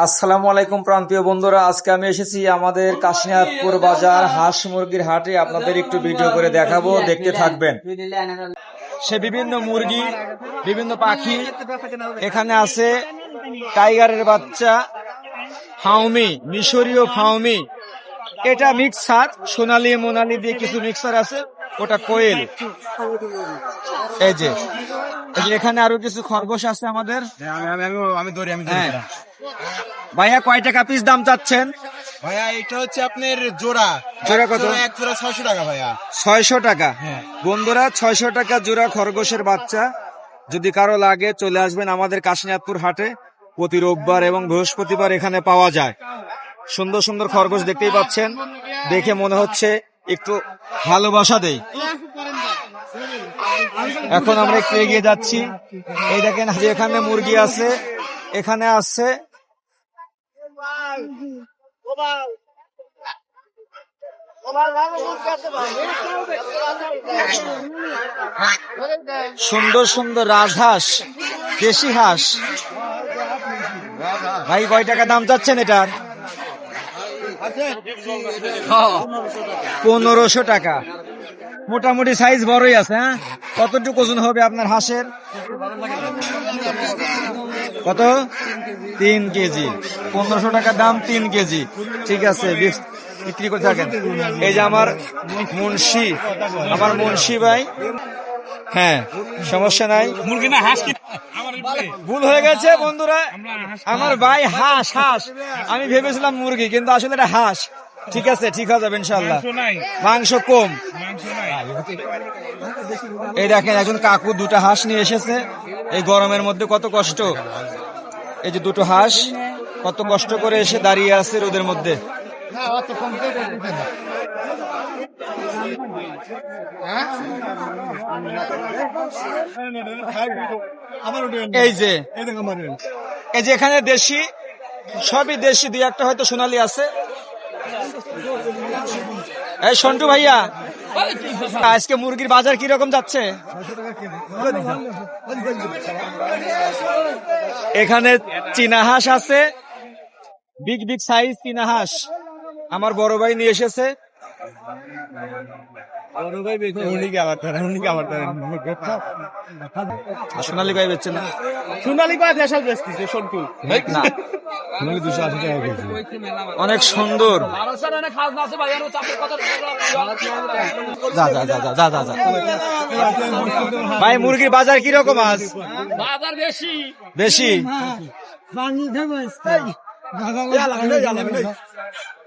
আসসালামু আলাইকুম প্রান্তীয় বন্ধুরা, আজকে আমি এসেছি আমাদের কাশিনাথপুর বাজার হাঁস মুরগির হাটে। আপনাদের একটু ভিডিও করে দেখাবো, দেখতে থাকবেন। সে বিভিন্ন মুরগি, বিভিন্ন পাখি, এখানে আছে টাইগারের বাচ্চা, ফাউমি, মিশরীয় ফাউমি। এটা মিক্সার সোনালি, মোনালি দিয়ে কিছু মিক্সার আছে। ওটা কোয়েল। এই যে এখানে আরও কিছু খরগোশ আছে আমাদের? আমি ধরি হ্যাঁ। ভাইয়া কয় টাকা পিস দাম চাচ্ছেন? ভাইয়া এটা হচ্ছে আপনার জোড়া। জোড়া কত? এক জোড়া ছয়শো টাকা ভাইয়া। ছয়শো টাকা? হ্যাঁ। বন্ধুরা ছয়শো টাকা জোড়া খরগোশের বাচ্চা। যদি কারও লাগে চলে আসবেন আমাদের কাশিনাথপুর হাটে। প্রতি রোববার এবং বৃহস্পতিবার এখানে পাওয়া যায়। সুন্দর সুন্দর খরগোশ দেখতেই পাচ্ছেন। দেখে মনে হচ্ছে একটু ভালোবাসা দেই। এখন আমরা একটু এগিয়ে যাচ্ছি। এই দেখেন যে এখানে মুরগি আছে, এখানে আছে। সুন্দর সুন্দর রাজহাঁস দেশি হাঁস। ভাই, কয় টাকা দাম চাচ্ছেন এটার? পনেরোশো টাকা। মোটামুটি সাইজ বড়ই আছে হ্যাঁ? কতটুকু ওজন হবে আপনার হাঁসের? কত? তিন কেজি। পনেরোশো টাকা দাম তিন কেজি। ঠিক আছে, বিক্রি করে থাকেন। এই যে আমার মুন্সি আমার মুন্সি ভাই। হ্যাঁ সমস্যা নাই। মুরগি না, হাঁস ভুল হয়ে গেছে বন্ধুরা। আমার ভাই হাঁস হাঁস। আমি ভেবেছিলাম মুরগি কিন্তু আসলে এটা হাঁস। ঠিক আছে ঠিক হয়ে যাবে ইনশাল্লাহ মাংস কম। এই দেখেন একজন কাকু দুটো হাঁস নিয়ে এসেছে। এই গরমের মধ্যে কত কষ্ট। এই যে দুটো হাঁস কত কষ্ট করে এসে দাঁড়িয়ে আছে রোদের মধ্যে। এই যে এখানে দেশি, সবই দেশি, দুই একটা হয়তো সোনালি আছে। এই সন্টু ভাইয়া, আজকে মুরগির বাজার কি রকম যাচ্ছে? এখানে চীনা হাঁস আছে, বিগ বিগ সাইজ চীনা হাঁস। আমার বড় ভাই নিয়ে এসেছে। সোনালি বেচছে না সোনালি দেশাল বেচতেছে না অনেক সুন্দর যা যা যা যা যা যা যা ভাই মুরগির বাজার কি রকম আজ বাজার বেশি বেশি